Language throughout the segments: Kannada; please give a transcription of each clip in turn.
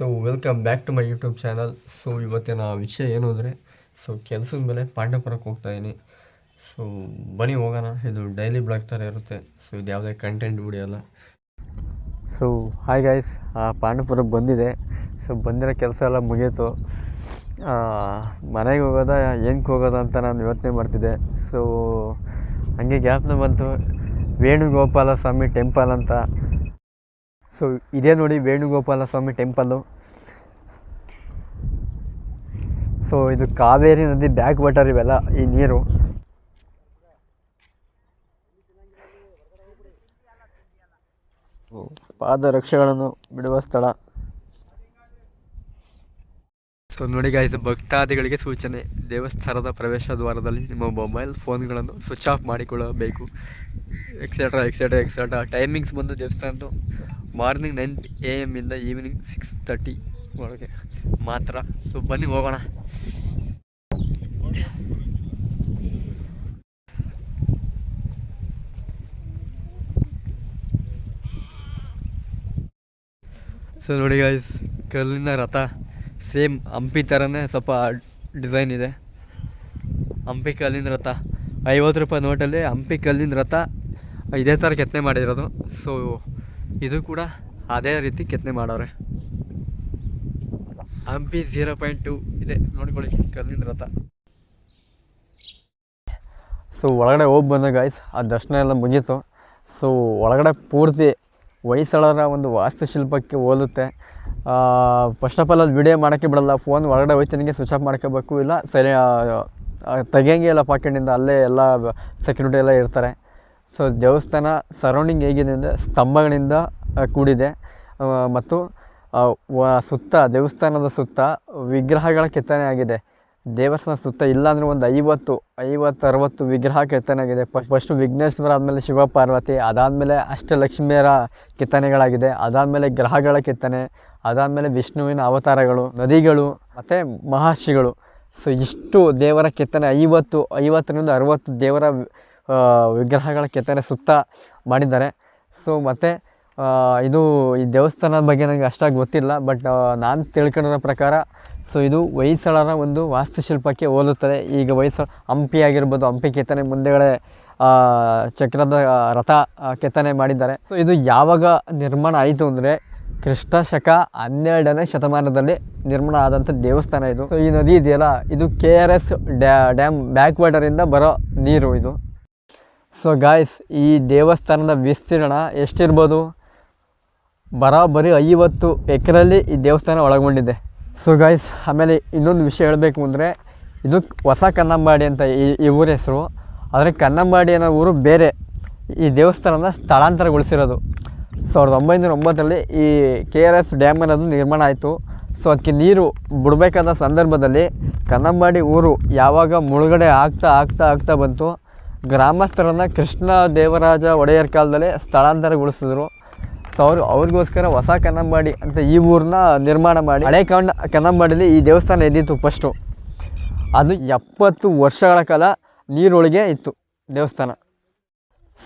So welcome back to my YouTube channel so ಇವತ್ತಿನ ವಿಷಯ ಏನು ಅಂದರೆ ಸೊ ಕೆಲಸದ ಮೇಲೆ ಪಾಂಡವಪುರಕ್ಕೆ ಹೋಗ್ತಾಯಿದ್ದೀನಿ ಸೊ ಬನ್ನಿ ಹೋಗೋಣ. ಇದು ಡೈಲಿ ಬ್ಲಾಗ್ ಥರ ಇರುತ್ತೆ. ಸೊ ಇದು ಯಾವುದೇ ಕಂಟೆಂಟ್ ಬಿಡಿಯೋಲ್ಲ ಸೊ ಹಾಯ್ ಗೈಸ್ ಪಾಂಡವಪುರಕ್ಕೆ ಬಂದಿದೆ. ಸೊ ಬಂದಿರೋ ಕೆಲಸ ಎಲ್ಲ ಮುಗಿಯಿತು ಮನೆಗೆ ಹೋಗೋದ ಏನಕ್ಕೆ ಹೋಗೋದ ಅಂತ ನಾನು ಯೋಚನೆ ಮಾಡ್ತಿದ್ದೆ. ಸೊ ಹಂಗೆ ಗ್ಯಾಪ್ನ ಬಂತು. ವೇಣುಗೋಪಾಲ ಸ್ವಾಮಿ ಟೆಂಪಲ್ ಅಂತ. ಸೊ ಇದೇ ನೋಡಿ ವೇಣುಗೋಪಾಲ ಸ್ವಾಮಿ ಟೆಂಪಲ್ಲು. ಸೊ ಇದು ಕಾವೇರಿ ನದಿ ಬ್ಯಾಕ್ ವಾಟರ್ ಇವೆಲ್ಲ, ಈ ನೀರು. ಪಾದರಕ್ಷೆಗಳನ್ನು ಬಿಡುವ ಸ್ಥಳ. ಸೊ ನೋಡಿ ಗಾಯ್ಸ್ ಭಕ್ತಾದಿಗಳಿಗೆ ಸೂಚನೆ. ದೇವಸ್ಥಾನದ ಪ್ರವೇಶ ದ್ವಾರದಲ್ಲಿ ನಿಮ್ಮ ಮೊಬೈಲ್ ಫೋನ್ಗಳನ್ನು ಸ್ವಿಚ್ ಆಫ್ ಮಾಡಿಕೊಳ್ಳಬೇಕು. ಎಕ್ಸೆಟ್ರಾ ಎಕ್ಸೆಟ್ರಾ ಎಕ್ಸೆಟ್ರಾ ಟೈಮಿಂಗ್ಸ್ ಬಂದು ದೇವಸ್ಥಾನದ್ದು ಮಾರ್ನಿಂಗ್ ನೈನ್ ಎ ಇಂದ ಈವ್ನಿಂಗ್ ಸಿಕ್ಸ್ ತರ್ಟಿ ಒಳಗೆ. ಮಾತ್ರ. ಸೊ ಬನ್ನಿ, ಹೋಗೋಣ. ಸೊ ನೋಡಿ ಗಾಯ್ಸ್ ಕಲ್ಲಿನ ರಥ ಸೇಮ್ ಹಂಪಿ ಥರನೇ ಸ್ವಲ್ಪ ಡಿಸೈನ್ ಇದೆ. ಹಂಪಿ ಕಲ್ಲಿನ ರಥ. ಐವತ್ತು ರೂಪಾಯಿ ನೋಟಲ್ಲಿ ಹಂಪಿ ಕಲ್ಲಿನ ರಥ ಇದೇ ಥರ ಕೆತ್ತನೆ ಮಾಡಿರೋದು. ಸೊ ಇದು ಕೂಡ ಅದೇ ರೀತಿ ಕೆತ್ತನೆ ಮಾಡವ್ರೆ ಹಂಪಿ ಝೀರೋ ಪಾಯಿಂಟ್ ಟು ಇದೆ. ನೋಡ್ಕೊಳ್ಳಿ, ಕಲ್ಲಿನ ರಥ. ಸೊ ಒಳಗಡೆ ಹೋಗಿ ಬಂದ ಗಾಯ್ಸ್ ಆ ದರ್ಶನ ಎಲ್ಲ ಮುಗೀತು. ಸೊ ಒಳಗಡೆ ಪೂರ್ತಿ ಹೊಯ್ಸಳರ ಒಂದು ವಾಸ್ತುಶಿಲ್ಪಕ್ಕೆ ಹೋಲುತ್ತೆ ಫಸ್ಟ್ ಆಫ್ ಆಲ್ ಅದು ವಿಡಿಯೋ ಮಾಡೋಕ್ಕೆ ಬಿಡಲ್ಲ. ಫೋನ್ ಒಳಗಡೆ ಹೋಯ್ತನಿಗೆ ಸ್ವಿಚ್ ಆಫ್ ಮಾಡ್ಕೋಬೇಕು. ಇಲ್ಲ, ಸರಿ ತೆಗಿಯಂಗೆ ಇಲ್ಲ ಪಾಕೆಟಿಂದ ಅಲ್ಲೇ ಎಲ್ಲ ಸೆಕ್ಯೂರಿಟಿ ಎಲ್ಲ ಇರ್ತಾರೆ. ಸೊ ದೇವಸ್ಥಾನ ಸರೌಂಡಿಂಗ್ ಹೇಗಿದೆ ಅಂದರೆ ಸ್ತಂಭಗಳಿಂದ ಕೂಡಿದೆ. ಮತ್ತು ಸುತ್ತ, ದೇವಸ್ಥಾನದ ಸುತ್ತ ವಿಗ್ರಹಗಳ ಕೆತ್ತನೆ ಆಗಿದೆ. ದೇವಸ್ಥಾನ ಸುತ್ತ ಇಲ್ಲಾಂದರೆ ಒಂದು ಐವತ್ತು ಐವತ್ತು ಅರವತ್ತು ವಿಗ್ರಹ ಕೆತ್ತನೆ ಆಗಿದೆ. ಫಸ್ಟು ವಿಘ್ನೇಶ್ವರ ಆದಮೇಲೆ ಶಿವ ಪಾರ್ವತಿ ಅದಾದಮೇಲೆ ಅಷ್ಟಲಕ್ಷ್ಮಿಯರ ಕೆತ್ತನೆಗಳಾಗಿದೆ. ಅದಾದಮೇಲೆ ಗ್ರಹಗಳ ಕೆತ್ತನೆ, ಅದಾದಮೇಲೆ ವಿಷ್ಣುವಿನ ಅವತಾರಗಳು, ನದಿಗಳು, ಮತ್ತು ಮಹರ್ಷಿಗಳು. ಸೊ ಇಷ್ಟು ದೇವರ ಕೆತ್ತನೆ, ಐವತ್ತು, ಐವತ್ತರಿಂದ ಅರವತ್ತು ದೇವರ ವಿಗ್ರಹಗಳ ಕೆತ್ತನೆ ಸುತ್ತ ಮಾಡಿದ್ದಾರೆ. ಸೊ ಮತ್ತು ಇದು ಈ ದೇವಸ್ಥಾನದ ಬಗ್ಗೆ ನನಗೆ ಅಷ್ಟಾಗಿ ಗೊತ್ತಿಲ್ಲ ಬಟ್ ನಾನು ತಿಳ್ಕೊಂಡಿರೋ ಪ್ರಕಾರ ಸೊ ಇದು ಹೊಯ್ಸಳರ ಒಂದು ವಾಸ್ತುಶಿಲ್ಪಕ್ಕೆ ಹೋಲುತ್ತದೆ. ಈಗ ಹೊಯ್ಸಳ, ಹಂಪಿ ಆಗಿರ್ಬೋದು, ಹಂಪಿ ಕೆತ್ತನೆ ಮುಂದೆಗಡೆ ಚಕ್ರದ ರಥ ಕೆತ್ತನೆ ಮಾಡಿದ್ದಾರೆ. ಸೊ ಇದು ಯಾವಾಗ ನಿರ್ಮಾಣ ಆಯಿತು ಅಂದರೆ ಕ್ರಿಸ್ತ ಶಕ ಹನ್ನೆರಡನೇ ಶತಮಾನದಲ್ಲಿ ನಿರ್ಮಾಣ ಆದಂಥ ದೇವಸ್ಥಾನ ಇದು. ಸೊ ಈ ನದಿ ಇದೆಯಲ್ಲ, ಇದು K R S dam back ವಾಟರಿಂದ ಬರೋ ನೀರು ಇದು. ಸೊ ಗಾಯ್ಸ್ ಈ ದೇವಸ್ಥಾನದ ವಿಸ್ತೀರ್ಣ ಎಷ್ಟಿರ್ಬೋದು? ಬರಾಬರಿ ಐವತ್ತು ಎಕರೆಯಲ್ಲಿ ಈ ದೇವಸ್ಥಾನ ಒಳಗೊಂಡಿದೆ. ಸೊ ಗಾಯ್ಸ್ ಆಮೇಲೆ ಇನ್ನೊಂದು ವಿಷಯ ಹೇಳಬೇಕು ಅಂದರೆ, ಇದು ಹೊಸ ಕನ್ನಂಬಾಡಿ ಅಂತ ಈ ಈ ಊರ ಹೆಸರು. ಆದರೆ ಕನ್ನಂಬಾಡಿ ಅನ್ನೋ ಊರು ಬೇರೆ. ಈ ದೇವಸ್ಥಾನದ ಸ್ಥಳಾಂತರಗೊಳಿಸಿರೋದು. ಸಾವಿರದ ಒಂಬೈನೂರ ಒಂಬತ್ತರಲ್ಲಿ ಈ ಕೆ ಆರ್ ಎಸ್ ಡ್ಯಾಮ್ ಅನ್ನೋದು ನಿರ್ಮಾಣ ಆಯಿತು. ಸೊ ಅದಕ್ಕೆ ನೀರು ಬಿಡಬೇಕಾದ ಸಂದರ್ಭದಲ್ಲಿ ಕನ್ನಂಬಾಡಿ ಊರು ಯಾವಾಗ ಮುಳುಗಡೆ ಆಗ್ತಾ ಆಗ್ತಾ ಆಗ್ತಾ ಬಂತು. ಗ್ರಾಮಸ್ಥರನ್ನು ಕೃಷ್ಣ ದೇವರಾಜ ಒಡೆಯರ್ ಕಾಲದಲ್ಲೇ ಸ್ಥಳಾಂತರಗೊಳಿಸಿದ್ರು. ಸೊ ಅವರು ಅವ್ರಿಗೋಸ್ಕರ ಹೊಸ ಕನ್ನಂಬಾಡಿ ಅಂತ ಈ ಊರನ್ನ ನಿರ್ಮಾಣ ಮಾಡಿ, ಹಳೆ ಕಂಡ ಕನ್ನಂಬಾಡಿಲಿ ಈ ದೇವಸ್ಥಾನ ಇದ್ದಿತ್ತು ಫಸ್ಟು ಅದು ಎಪ್ಪತ್ತು ವರ್ಷಗಳ ಕಾಲ ನೀರೊಳಗೆ ಇತ್ತು ದೇವಸ್ಥಾನ.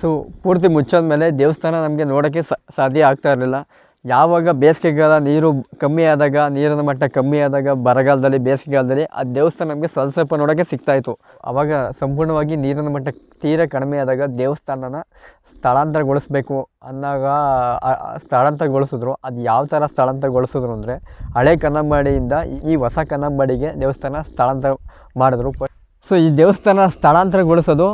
ಸೊ ಪೂರ್ತಿ ಮುಚ್ಚಾದ್ಮೇಲೆ ದೇವಸ್ಥಾನ ನಮಗೆ ನೋಡೋಕ್ಕೆ ಸಾಧ್ಯ ಆಗ್ತಾ ಇರಲಿಲ್ಲ. ಯಾವಾಗ ಬೇಸಿಗೆಗಾಲ ನೀರು ಕಮ್ಮಿ ಆದಾಗ, ನೀರಿನ ಮಟ್ಟ ಕಮ್ಮಿ ಆದಾಗ, ಬರಗಾಲದಲ್ಲಿ, ಬೇಸಿಗೆಗಾಲದಲ್ಲಿ ಆ ದೇವಸ್ಥಾನ ನಮಗೆ ಸ್ವಲ್ಪ ಸ್ವಲ್ಪ ನೋಡೋಕ್ಕೆ ಸಿಗ್ತಾಯಿತ್ತು ಆವಾಗ ಸಂಪೂರ್ಣವಾಗಿ ನೀರಿನ ಮಟ್ಟ ತೀರ ಕಡಿಮೆ ಆದಾಗ ದೇವಸ್ಥಾನನ ಸ್ಥಳಾಂತರಗೊಳಿಸ್ಬೇಕು ಅಂದಾಗ ಸ್ಥಳಾಂತರಗೊಳಿಸಿದ್ರು. ಅದು ಯಾವ ಥರ ಸ್ಥಳಾಂತರಗೊಳಿಸಿದ್ರು ಅಂದರೆ, ಹಳೆ ಕನ್ನಂಬಾಡಿಯಿಂದ ಈ ಹೊಸ ಕನ್ನಂಬಾಡಿಗೆ ದೇವಸ್ಥಾನ ಸ್ಥಳಾಂತರ ಮಾಡಿದ್ರು. ಸೊ, ಈ ದೇವಸ್ಥಾನ ಸ್ಥಳಾಂತರಗೊಳಿಸೋದು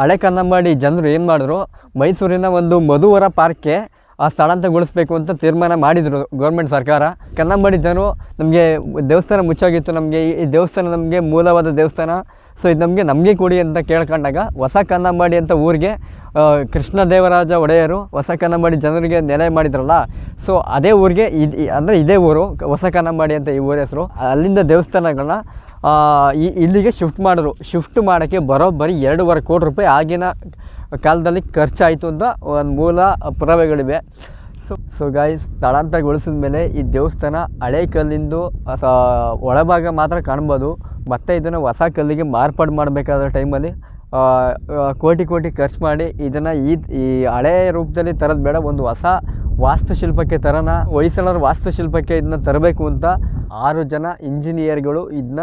ಹಳೆ ಕನ್ನಂಬಾಡಿ ಜನರು ಏನು ಮಾಡಿದ್ರು, ಮೈಸೂರಿನ ಒಂದು ಮಧುವರ ಪಾರ್ಕ್ಗೆ ಆ ಸ್ಥಳಾಂತರಗೊಳಿಸ್ಬೇಕು ಅಂತ ತೀರ್ಮಾನ ಮಾಡಿದರು ಗೌರ್ಮೆಂಟ್ ಸರ್ಕಾರ. ಕನ್ನಂಬಾಡಿ ಜನರು ನಮಗೆ ದೇವಸ್ಥಾನ ಮುಚ್ಚಾಗಿತ್ತು. ನಮಗೆ ಈ ದೇವಸ್ಥಾನ ನಮಗೆ ಮೂಲವಾದ ದೇವಸ್ಥಾನ. ಸೊ ಇದು ನಮಗೆ ನಮಗೆ ಕೊಡಿ ಅಂತ ಕೇಳ್ಕೊಂಡಾಗ ಹೊಸ ಕನ್ನಂಬಾಡಿ ಅಂತ ಊರಿಗೆ ಕೃಷ್ಣ ಕೃಷ್ಣದೇವರಾಜ ಒಡೆಯರು ಹೊಸ ಕನ್ನಂಬಾಡಿ ಜನರಿಗೆ ನೆಲೆ ಮಾಡಿದ್ರಲ್ಲ. ಸೊ ಅದೇ ಊರಿಗೆ ಇದು ಅಂದರೆ ಇದೇ ಊರು, ಹೊಸ ಕನ್ನಂಬಾಡಿ ಅಂತ ಈ ಊರ ಹೆಸರು. ಅಲ್ಲಿಂದ ದೇವಸ್ಥಾನಗಳನ್ನ ಇಲ್ಲಿಗೆ ಶಿಫ್ಟ್ ಮಾಡಿದ್ರು. ಶಿಫ್ಟ್ ಮಾಡೋಕ್ಕೆ ಬರೋಬ್ಬರಿ ಎರಡೂವರೆ ಕೋಟಿ ರೂಪಾಯಿ ಆಗಿನ ಕಾಲದಲ್ಲಿ ಖರ್ಚಾಯಿತು ಅಂತ ಒಂದು ಮೂಲ ಪುರಾವೆಗಳಿವೆ. ಸೊ ಸೊ ಗಾಯಿ ಸ್ಥಳಾಂತರಗೊಳಿಸಿದ ಮೇಲೆ ಈ ದೇವಸ್ಥಾನ ಹಳೆ ಕಲ್ಲಿಂದು ಸ ಒಳಭಾಗ ಮಾತ್ರ ಕಾಣ್ಬೋದು. ಮತ್ತು ಇದನ್ನು ಹೊಸ ಕಲ್ಲಿಗೆ ಮಾರ್ಪಾಡು ಮಾಡಬೇಕಾದ ಟೈಮಲ್ಲಿ ಕೋಟಿ ಕೋಟಿ ಖರ್ಚು ಮಾಡಿ ಇದನ್ನು ಈ ಈ ಹಳೆ ರೂಪದಲ್ಲಿ ತರೋದು ಬೇಡ ಒಂದು ಹೊಸ ವಾಸ್ತುಶಿಲ್ಪಕ್ಕೆ ತರೋಣ ಹೊಯ್ಸಳರ ವಾಸ್ತುಶಿಲ್ಪಕ್ಕೆ ಇದನ್ನ ತರಬೇಕು ಅಂತ ಆರು ಜನ ಇಂಜಿನಿಯರ್ಗಳು ಇದನ್ನ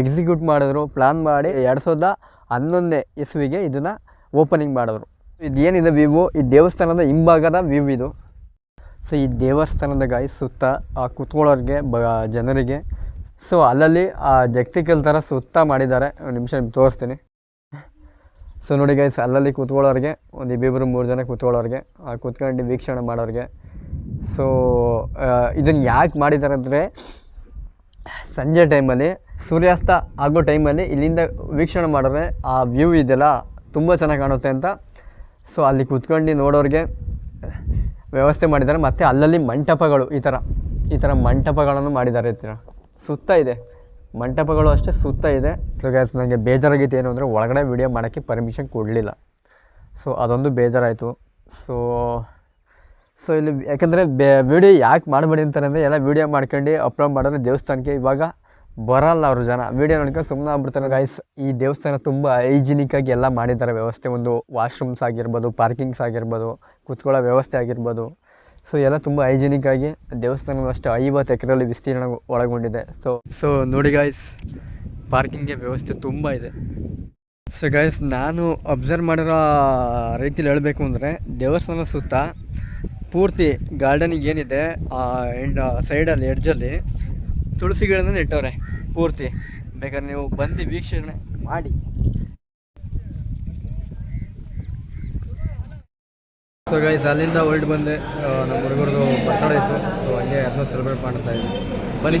ಎಕ್ಸಿಕ್ಯೂಟ್ ಮಾಡಿದ್ರು. ಪ್ಲ್ಯಾನ್ ಮಾಡಿ ಎರಡು ಸಾವಿರದ ಹನ್ನೊಂದನೇ ಇಸ್ವಿಗೆ ಇದನ್ನು ಓಪನಿಂಗ್ ಮಾಡಿದ್ರು. ಇದೇನಿದೆ ವ್ಯೂವು ಈ ದೇವಸ್ಥಾನದ ಹಿಂಭಾಗದ ವ್ಯೂ ಇದು. ಸೊ ಈ ದೇವಸ್ಥಾನದ ಗಾಯ ಸುತ್ತ, ಆ ಕುತ್ಕೊಳ್ಳೋರಿಗೆ, ಬ, ಜನರಿಗೆ. ಸೊ ಅಲ್ಲಲ್ಲಿ ಆ ಜಗ್ತಿಕಲ್ ಥರ ಸುತ್ತ ಮಾಡಿದ್ದಾರೆ. ಒಂದು ನಿಮಿಷ ನಿಮ್ಗೆ ತೋರಿಸ್ತೀನಿ. ಸೊ ನೋಡಿ ಗೈಸ್ ಅಲ್ಲಲ್ಲಿ ಕೂತ್ಕೊಳ್ಳೋರಿಗೆ, ಒಂದು ಇಬ್ಬಿಬ್ಬರು ಮೂರು ಜನ ಕೂತ್ಕೊಳ್ಳೋರಿಗೆ, ಆ ಕೂತ್ಕೊಂಡು ವೀಕ್ಷಣೆ ಮಾಡೋರಿಗೆ. ಸೊ ಇದನ್ನು ಯಾಕೆ ಮಾಡಿದ್ದಾರೆ ಅಂದರೆ, ಸಂಜೆ ಟೈಮಲ್ಲಿ ಸೂರ್ಯಾಸ್ತ ಆಗೋ ಟೈಮಲ್ಲಿ ಇಲ್ಲಿಂದ ವೀಕ್ಷಣೆ ಮಾಡಿದ್ರೆ ಆ ವ್ಯೂ ಇದೆಯಲ್ಲ ತುಂಬ ಚೆನ್ನಾಗಿ ಕಾಣುತ್ತೆ ಅಂತ. ಸೊ ಅಲ್ಲಿ ಕೂತ್ಕೊಂಡು ನೋಡೋರಿಗೆ ವ್ಯವಸ್ಥೆ ಮಾಡಿದ್ದಾರೆ. ಮತ್ತು ಅಲ್ಲಲ್ಲಿ ಮಂಟಪಗಳು, ಈ ಥರ ಈ ಥರ ಮಂಟಪಗಳನ್ನು ಮಾಡಿದ್ದಾರೆ ಈ ಥರ ಸುತ್ತ ಇದೆ. ಮಂಟಪಗಳು ಅಷ್ಟೇ ಸುತ್ತ ಇದೆ. ಸೊ ಗ್ಯಾಸ್ ನನಗೆ ಬೇಜಾರಾಗಿತ್ತು ಏನು ಅಂದರೆ ಒಳಗಡೆ ವೀಡಿಯೋ ಮಾಡೋಕ್ಕೆ ಪರ್ಮಿಷನ್ ಕೊಡಲಿಲ್ಲ. ಸೊ ಅದೊಂದು ಬೇಜಾರಾಯಿತು. ಸೊ ಸೊ ಇಲ್ಲಿ ಯಾಕಂದರೆ ಬೇ ವೀಡಿಯೋ ಯಾಕೆ ಮಾಡಬೇಡಿ ಅಂತಾರೆ ಅಂದರೆ ಎಲ್ಲ ವೀಡಿಯೋ ಮಾಡ್ಕೊಂಡು ಅಪ್ಲೋಡ್ ಮಾಡಿದ್ರೆ ದೇವಸ್ಥಾನಕ್ಕೆ ಇವಾಗ ಬರಲ್ಲ ಅವರು ಜನ. ವೀಡಿಯೋ ನೋಡ್ಕೊಂಡು ಸುಮ್ಮನೆ ಆಗ್ಬಿಡ್ತಾರೆ. ಗಾಯ್ಸ್ ಈ ದೇವಸ್ಥಾನ ತುಂಬ ಹೈಜಿನಿಕ್ಕಾಗಿ ಎಲ್ಲ ಮಾಡಿದ್ದಾರೆ. ವ್ಯವಸ್ಥೆ ಒಂದು ವಾಶ್ರೂಮ್ಸ್ ಆಗಿರ್ಬೋದು ಪಾರ್ಕಿಂಗ್ಸ್ ಆಗಿರ್ಬೋದು, ಕೂತ್ಕೊಳ್ಳೋ ವ್ಯವಸ್ಥೆ ಆಗಿರ್ಬೋದು. ಸೊ ಎಲ್ಲ ತುಂಬ ಹೈಜಿನಿಕ್ಕಾಗಿ ದೇವಸ್ಥಾನ ಅಷ್ಟು ಐವತ್ತು ಎಕರೆಯಲ್ಲಿ ವಿಸ್ತೀರ್ಣ ಒಳಗೊಂಡಿದೆ. ಸೊ ಸೊ ನೋಡಿ ಗಾಯ್ಸ್ ಪಾರ್ಕಿಂಗ್ಗೆ ವ್ಯವಸ್ಥೆ ತುಂಬ ಇದೆ. ಸೊ ಗಾಯ್ಸ್ ನಾನು ಅಬ್ಸರ್ವ್ ಮಾಡಿರೋ ರೀತಿಲಿ ಹೇಳಬೇಕು ಅಂದರೆ, ದೇವಸ್ಥಾನ ಸುತ್ತ ಪೂರ್ತಿ ಗಾರ್ಡನಿಗೆ ಏನಿದೆ, ಆ ಎಂಡ್ ಸೈಡಲ್ಲಿ ಎಡ್ಜಲ್ಲಿ ತುಳಸಿ ಗಿಡನ ನೆಟ್ಟವ್ರೆ, ಪೂರ್ತಿ. ಬೇಕಾದ್ರೆ ನೀವು ಬಂದು ವೀಕ್ಷಣೆ ಮಾಡಿ. ಸೊ ಗೈಸ್ ಅಲ್ಲಿಂದ ಹೊರಟು ಬಂದೆ. ನಮ್ಮ ಹುಡುಗರದು ಬರ್ತಡೇ ಇತ್ತು. ಸೊ ಹಂಗೆ ಅದನ್ನು ಸೆಲೆಬ್ರೇಟ್ ಮಾಡ್ತಾ ಇದ್ವಿ. ಬನ್ನಿ.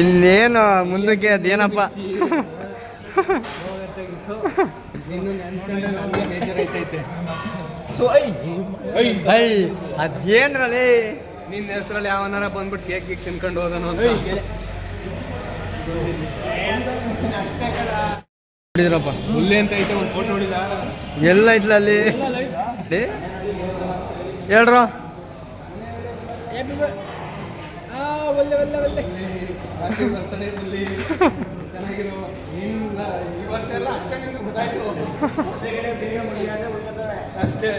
ಇನ್ನೇನು ಮುಂದಕ್ಕೆ ಅದೇನಪ್ಪ? ಐ ಅದೇನ್ರಲ್ಲಿ ನಿನ್ನ ಹೆಸರಲ್ಲಿ ಯಾವನಾರ ಬಂದ್ಬಿಟ್ಟು ಕೇಕ್ ಕೇಕ್ ತಿನ್ಕೊಂಡು ಹೋದನು ಅಂತ. ನೋಡಿದ್ರಪ್ಪ? ಹುಲ್ಲೆ ಅಂತ ಐತೆ ಒಂದು ಫೋಟೋ ನೋಡಿದ? ಎಲ್ಲ ಐತ್ಲ ಅಲ್ಲಿ? ತೆಗಿತಾ ಚೆನ್ನಾಗಿರೋ ನಿನ್ನ ಈ ವರ್ಷ ಎಲ್ಲ ಅಷ್ಟೇ ನಿನ್ಗೆ ಗೊತ್ತಾಯ್ತು. ಅಷ್ಟೇ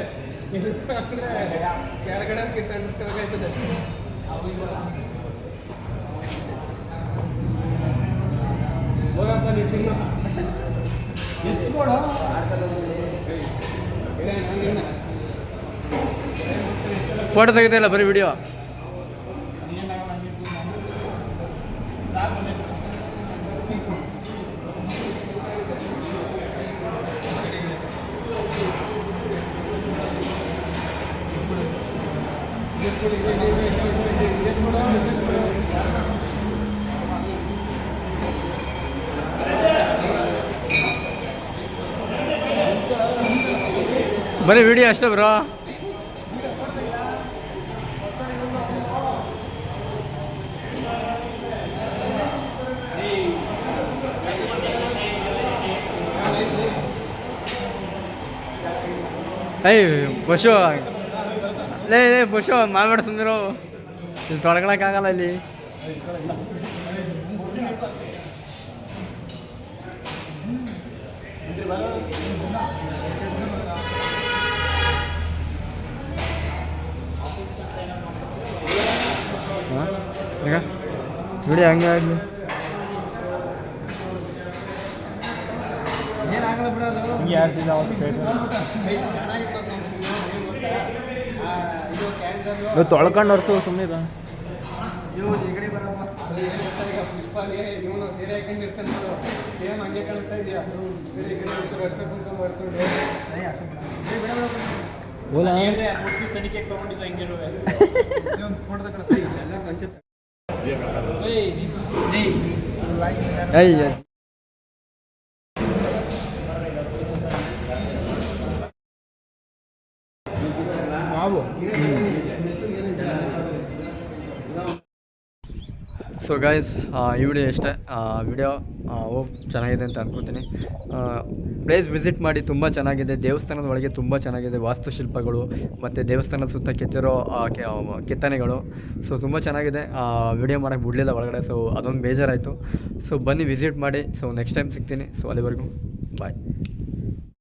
ಇಲ್ಲ ಅಂದ್ರೆ ಕೆಳಗಡೆ ಕಿತ್ತಂಡಿಸ್ಕೋಬೇಕಾಯ್ತದೆ ಹೋಗಪ್ಪ ನೀನು ತಿನ್ನು. ಎತ್ಕೊಡು. ಫೋಟೋ ತೆಗಿತಾ ಬರೀ ವಿಡಿಯೋ ಬರೀ ವಿಡಿಯೋ ಅಷ್ಟೇ ಬ್ರೋ ಏಯ್ ಪಶು. ಲೇ ಲೇ ಪಶು ಮಾಡ್ಬೇಡ ಸುಂದರು. ಇಲ್ಲಿ ತೊಳ್ಕೊಳಕ್ಕಾಗಲ್ಲ ಇಲ್ಲಿ. ಈಗ? ನೋಡಿ ಹಂಗೆ ಆಗಲಿ. ತೊಳ್ಕೊಂಡು ವರ್ಷ ಸುಮ್ಮನೆ ಅದು ಏನ್ ಗೊತ್ತಾ ಈಗ ಪುಷ್ಪಾಗೆ ಇವನು ಸೀರೆ ಹಾಕೊಂಡಿರ್ತಾನೆ ಸೇಮ್ ಹಂಗೆ ಕಾಣಿಸ್ತಾ ಇದೆಯಾ ಓಲಾ ಹೇಳಿದೆ ಮುಟ್ಟಿ ಸಡಿಕೆ ತಗೊಂಡಿದ್ದು ಹಂಗಿರುವೆ ಫೋಟೋ ಎಲ್ಲ ಪಂಚಾಯತ್ ಸೊ ಗಾಯ್ಸ್ ಈ ವಿಡಿಯೋ ಇಷ್ಟೇ ವಿಡಿಯೋ ಹೋಪ್ ಚೆನ್ನಾಗಿದೆ ಅಂತ ಅನ್ಕೋತೀನಿ. ಪ್ಲೇಸ್ ವಿಸಿಟ್ ಮಾಡಿ ತುಂಬ ಚೆನ್ನಾಗಿದೆ. ದೇವಸ್ಥಾನದ ಒಳಗೆ ತುಂಬ ಚೆನ್ನಾಗಿದೆ. ವಾಸ್ತುಶಿಲ್ಪಗಳು, ಮತ್ತು ದೇವಸ್ಥಾನದ ಸುತ್ತ ಕೆತ್ತಿರೋ ಕೆತ್ತನೆಗಳು. ಸೊ ತುಂಬ ಚೆನ್ನಾಗಿದೆ. ವಿಡಿಯೋ ಮಾಡೋಕ್ಕೆ ಬಿಡಲಿಲ್ಲ ಒಳಗಡೆ. ಸೊ ಅದೊಂದು ಬೇಜಾರಾಯಿತು. ಸೊ ಬನ್ನಿ ವಿಸಿಟ್ ಮಾಡಿ. ಸೊ ನೆಕ್ಸ್ಟ್ ಟೈಮ್ ಸಿಗ್ತೀನಿ. ಸೊ ಅಲ್ಲಿವರೆಗೂ ಬಾಯ್